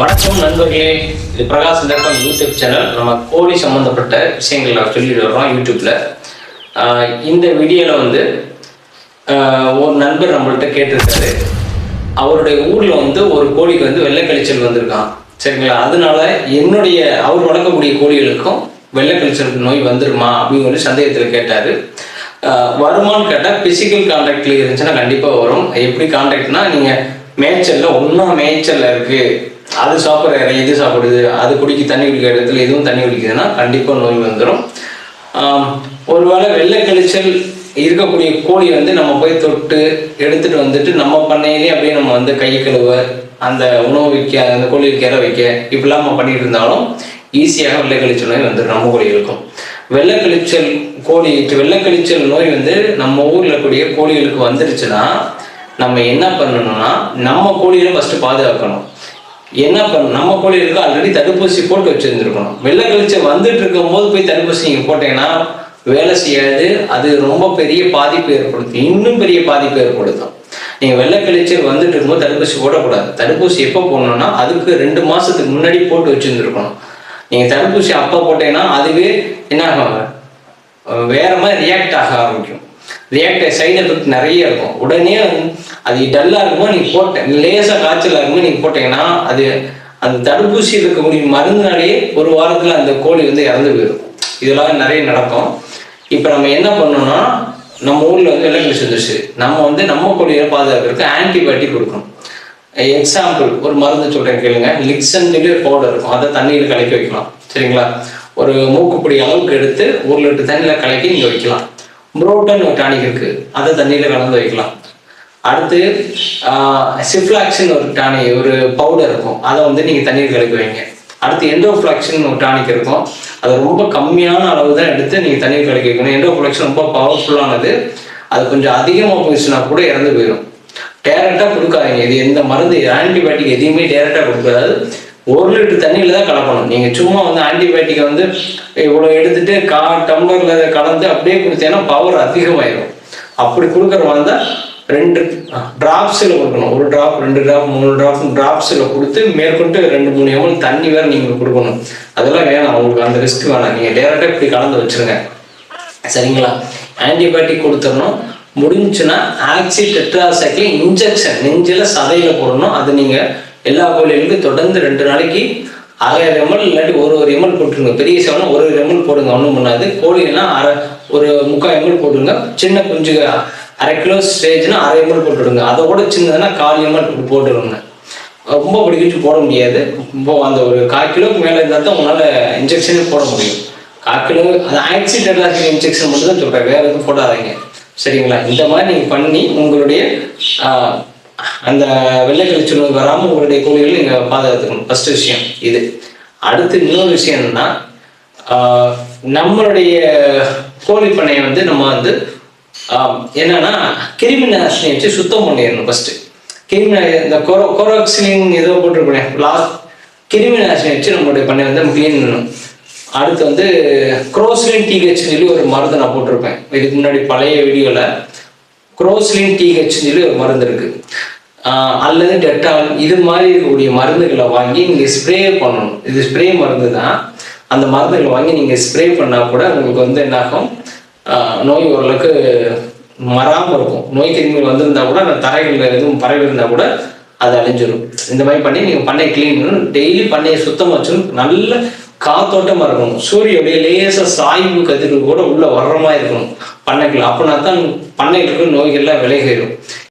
வணக்கம் நண்பர்களே. இது பிரகாஷ் தர்க்கம் யூடியூப் சேனல் நம்ம கோழி சம்மந்தப்பட்ட விஷயங்கள் நான் சொல்லிட்டு வர்றோம் யூடியூப்ல இந்த வீடியோவில் வந்து ஒரு நண்பர் நம்மள்கிட்ட கேட்டிருக்காரு. அவருடைய ஊர்ல வந்து ஒரு கோழிக்கு வந்து வெள்ளக்கழிச்சல் வந்திருக்கான் சரிங்களா? அதனால என்னுடைய அவர் வளர்க்கக்கூடிய கோழிகளுக்கும் வெள்ளக்கழிச்சல் நோய் வந்துருமா அப்படின்னு ஒரு சந்தேகத்தில் கேட்டாரு. வருமானு வருமான்னு கேட்டால் பிசிக்கல் கான்டாக்டில் இருந்துச்சுன்னா கண்டிப்பாக வரும். எப்படி கான்டாக்ட்னா நீங்கள் மேய்ச்சலில் ஒன்றா மேய்ச்சலில் இருக்குது அது சாப்பிட்ற இது சாப்பிடுது அது குடிக்க தண்ணி குடிக்கிற இடத்துல எதுவும் தண்ணி குடிக்குதுன்னா கண்டிப்பாக நோய் வந்துடும் ஒருவேளை வெள்ளை கழிச்சல் இருக்கக்கூடிய கோழி வந்து நம்ம போய் தொட்டு எடுத்துட்டு வந்துட்டு நம்ம பண்ணையிலே அப்படியே நம்ம வந்து கை கழுவ அந்த உணவு வைக்க அந்த கோழி வைக்கிற வைக்க இப்படிலாம் நம்ம பண்ணிட்டு இருந்தாலும் ஈஸியாக வெள்ளை கழிச்சல் நோய் வந்துடும் நம்ம கோழிகளுக்கும் வெள்ளை கழிச்சல் கோழி வெள்ளை கழிச்சல் நோய் வந்து நம்ம ஊரில் கூடிய கோழிகளுக்கு வந்துருச்சுன்னா நம்ம என்ன பண்ணணும்னா நம்ம கோழிகளை ஃபஸ்ட்டு பாதுகாக்கணும். என்ன பண்ண நம்ம கோழிகளுக்கு ஆல்ரெடி தடுப்பூசி போட்டு வச்சிருந்துருக்கணும். வெள்ளை கழிச்சல் வந்துட்டு இருக்கும் போது போய் தடுப்பூசி நீங்க போட்டீங்கன்னா வேலை செய்யாது. அது ரொம்ப பெரிய பாதிப்பு ஏற்படுத்தும். இன்னும் பெரிய பாதிப்பு ஏற்படுத்தும். நீங்க வெள்ளை கழிச்சல் வந்துட்டு இருக்கும்போது தடுப்பூசி போடக்கூடாது. தடுப்பூசி எப்போ போடணும்னா அதுக்கு ரெண்டு மாசத்துக்கு முன்னாடி போட்டு வச்சிருந்துருக்கணும். நீங்க தடுப்பூசி அப்போ போட்டீங்கன்னா அதுவே என்ன ஆகும்? வேற மாதிரி ரியாக்ட் ஆக ஆரம்பிக்கும். ரியாக்ட் சைடு எஃபெக்ட் நிறைய இருக்கும். உடனே அது டல்லாக இருக்குமோ நீங்கள் போட்ட லேசாக காய்ச்சலாக இருக்கும்போது நீங்கள் போட்டீங்கன்னா அது அந்த தடுப்பூசி இருக்கக்கூடிய மருந்துனாலேயே ஒரு வாரத்தில் அந்த கோழி வந்து இறந்து போயிடும். இதெல்லாம் நிறைய நடக்கும். இப்போ நம்ம என்ன பண்ணோம்னா நம்ம ஊரில் வந்து வெள்ளை கழிச்சு வந்துருச்சு நம்ம வந்து நம்ம கோழியை பாதுகாக்கிறதுக்கு ஆன்டிபயோட்டிக் கொடுக்கணும். எக்ஸாம்பிள் ஒரு மருந்து சொல்கிறேன் கேளுங்க. லிக்ஸன் சொல்லி ஒரு பவுடர் இருக்கும். அதை தண்ணியில் கலக்கி வைக்கலாம். சரிங்களா? ஒரு மூக்குப்பிடி அளவுக்கு எடுத்து ஒரு லிட்டர் தண்ணியில் கலக்கி நீங்கள் வைக்கலாம். புரோட்டன் ஒரு டானிக் இருக்கு. அதை தண்ணியில் கலந்து வைக்கலாம். அடுத்து சிஃப்ளாக்சின் ஒரு டானி ஒரு பவுடர் இருக்கும். அதை வந்து நீங்கள் தண்ணீர் கலக்கி வைங்க. அடுத்து எண்டோஃப்ளாக்சின் ஒரு டானிக் இருக்கும். அது ரொம்ப கம்மியான அளவு தான் எடுத்து நீங்கள் தண்ணீர் கலக்கி வைக்கணும். எண்டோஃப்ளாக்சின் ரொம்ப பவர்ஃபுல்லானது அது கொஞ்சம் அதிகமாக போயிடுச்சுன்னா கூட இறந்து போயிடும். டேரெக்டாக கொடுக்காதீங்க. இது எந்த மருந்து ஆன்டிபயோட்டிக் எதையுமே டேரெக்டாக கொடுக்காது. ஒரு லிட்டர் தண்ணியில் தான் கலப்பணும் நீங்கள் சும்மா வந்து ஆன்டிபயோட்டிக்கை வந்து இவ்வளோ எடுத்துட்டு கா டம்ளரில் கலந்து அப்படியே கொடுத்தீங்கன்னா பவர் அதிகமாயிடும் அப்படி கொடுக்குற வந்தால் ரெண்டு டிராப்ஸில் கொடுக்கணும். ஒரு டிராப் ரெண்டு டிராப் மூணு டிராப் டிராப்ஸில் கொடுத்து மேற்கொண்டு ரெண்டு மூணு எவ்வளோ தண்ணி வேறு நீங்கள் கொடுக்கணும். அதெல்லாம் வேணாம். உங்களுக்கு அந்த ரிஸ்க் வேணாம். நீங்கள் டேரெக்டாக இப்படி கலந்து வச்சிருங்க. சரிங்களா? ஆன்டிபயோட்டிக் கொடுத்துடணும். முடிஞ்சுன்னா ஆக்சி டெட்ராசைக்கிள் இன்ஜெக்ஷன் நெஞ்சில் சதையில் போடணும். அது நீங்கள் எல்லா கோழிகளுக்கும் தொடர்ந்து ரெண்டு நாளைக்கு ஆயிரம் எம்எல் இல்லாட்டி ஒரு ஒரு எம்எல் போட்டுருங்க. பெரிய சேவனா ஒரு ஒரு எம்எல் போடுங்க ஒன்றும் பண்ணாது. கோழினா அரை ஒரு முக்கால் எம்எல் போட்டுருங்க. சின்ன குஞ்சு அரை கிலோ ஸ்டேஜ்னா அரை எம்எல் போட்டுடுங்க. அதோட சின்னதுன்னா கால் எம்எல் போட்டுருங்க ரொம்ப பிடிக்கிச்சு போட முடியாது. ரொம்ப அந்த ஒரு கால் கிலோக்கு மேலே இருந்தால் தான் உங்களால் இன்ஜெக்ஷனே போட முடியும். கால் கிலோ அது ஆக்சிடென்ட் இன்ஜெக்ஷன் மட்டும் தான் சொல்கிறேன் வேறு எதுவும் போடாதீங்க. சரிங்களா? இந்த மாதிரி நீங்கள் பண்ணி உங்களுடைய அந்த வெள்ளை நோய் வராமல் உங்களுடைய கோழிகளை நீங்கள் பாதுகாத்துக்கணும். ஃபர்ஸ்ட் விஷயம் இது. அடுத்து இன்னொரு விஷயம் என்னன்னா நம்மளுடைய கோழி பண்ணையை வந்து நம்ம வந்து என்னன்னா கிருமி நாசினி வச்சு சுத்தம் பண்ணிடணும் ஃபர்ஸ்ட் கிருமி இந்த கொரோ கொரோக்சிலின் ஏதோ போட்டிருப்பேன் லாஸ்ட் கிருமி நாசினி வச்சு நம்மளுடைய பண்ணை வந்து நம்ம க்ளீன் பண்ணணும். அடுத்து வந்து குரோஸ்லின் டிஹெச் சொல்லி ஒரு மருந்து நான் போட்டிருப்பேன். இதுக்கு முன்னாடி பழைய வீடியோவில் குரோஸ்லின் டிஹெச் சொல்லி ஒரு மருந்து இருக்கு. அல்லது டெட்டால் இது மாதிரி இருக்கக்கூடிய மருந்துகளை வாங்கி நீங்கள் ஸ்ப்ரே பண்ணணும். இது ஸ்ப்ரே மருந்து தான். அந்த மருந்துகளை வாங்கி நீங்கள் ஸ்ப்ரே பண்ணால் கூட உங்களுக்கு வந்து என்னாகும்? நோய் ஓரளவுக்கு மறாமல் இருக்கும். நோய் கிருமிகள் வந்திருந்தா கூட அந்த தரைகளில் எதுவும் பரவி இருந்தால் கூட அது அழிஞ்சிடும் இந்த மாதிரி பண்ணி நீங்கள் பண்ணை க்ளீன் டெய்லி பண்ணையை சுத்தமாக வச்சுன்னு நல்ல காத்தோட்டமாக இருக்கணும் சூரியனுடைய லேச சாய்வு கதிர்கள் கூட உள்ள வர்ற மாதிரி இருக்கணும். பண்ணைக்குள்ள. அப்படின்னா தான் பண்ணைகளுக்கு நோய்கள்லாம் விலகிடும்.